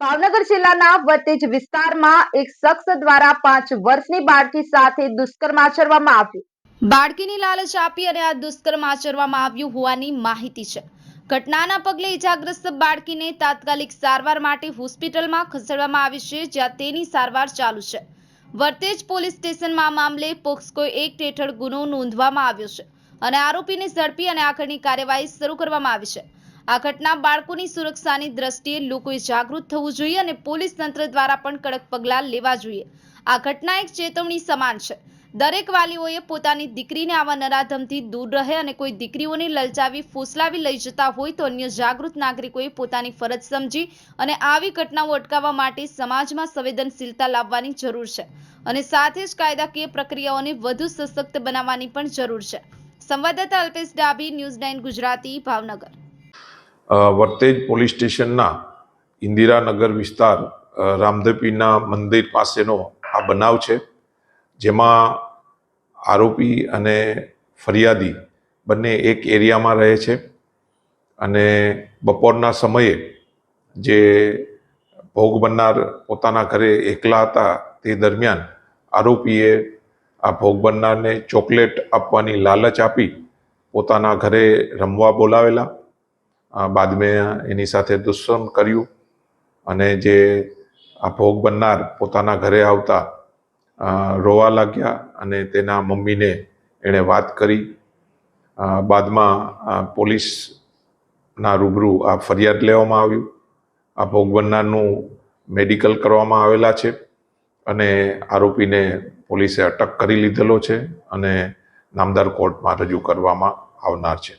ભાવનગર જિલ્લાના વતેજ વિસ્તારમાં એક શખ્સ દ્વારા પાંચ વર્ષની બાળકી સાથે દુષ્કર્મ આચરવામાં આવ્યું. બાળકીની લાલચ આપી અને આ દુષ્કર્મ આચરવામાં આવ્યું હોવાની માહિતી છે. ઘટનાના પગલે ઇજાગ્રસ્ત બાળકીને તાત્કાલિક સારવાર માટે હોસ્પિટલમાં ખસેડવામાં આવી છે, જ્યાં તેની સારવાર ચાલુ છે. વર્તેજ પોલીસ સ્ટેશનમાં આ મામલે પોક્સકો એક્ટ હેઠળ ગુનો નોંધવામાં આવ્યો છે અને આરોપીને ઝડપી અને આગળની કાર્યવાહી શરૂ કરવામાં આવી છે. આ ઘટના બાળકોની સુરક્ષાની દ્રષ્ટિએ લોકોએ જાગૃત થવું જોઈએ અને પોલીસ તંત્ર દ્વારા પણ કડક પગલાં લેવા જોઈએ. આ ઘટના એક ચેતવણી સમાન છે. દરેક વાલીઓએ પોતાની દીકરીને આવા નરાધમથી દૂર રહે અને કોઈ દીકરીઓને લલચાવી, ફૂસલાવી લઈ જતા હોય તો અન્ય જાગૃત નાગરિકોએ પોતાની ફરજ સમજી અને આવી ઘટનાઓ અટકાવવા માટે સમાજમાં સંવેદનશીલતા લાવવાની જરૂર છે અને સાથે જ કાયદાકીય પ્રક્રિયાઓને વધુ સશક્ત બનાવવાની પણ જરૂર છે. સંવાદદાતા Alpesh Dabhi, news nine Gujarati, Bhavnagar. Vartej police સ્ટેશનના ઇન્દિરાનગર વિસ્તાર અ, મંદિર પાસેનો આ બનાવ છે જેમાં આરોપી અને ફરિયાદી બંને એક એરિયામાં રહે છે અને બપોરના સમયે જે ભોગ બનનાર પોતાના ઘરે એકલા હતા તે દરમિયાન આરોપીએ આ ભોગ બનનારને ચોકલેટ આપવાની લાલચ આપી પોતાના ઘરે રમવા બોલાવેલા. અ, બાદમાં એની સાથે દુષ્કર્મ કર્યું અને જે આ ભોગ બનનાર પોતાના ઘરે આવતા રોવા લાગ્યા અને તેના મમ્મીને એણે વાત કરી. બાદમાં પોલીસના રૂબરૂ આ ફરિયાદ લેવામાં આવ્યું. આ ભોગ બનનારનું મેડિકલ કરવામાં આવેલા છે અને આરોપીને પોલીસે અટક કરી લીધેલો છે અને નામદાર કોર્ટમાં રજૂ કરવામાં આવનાર છે.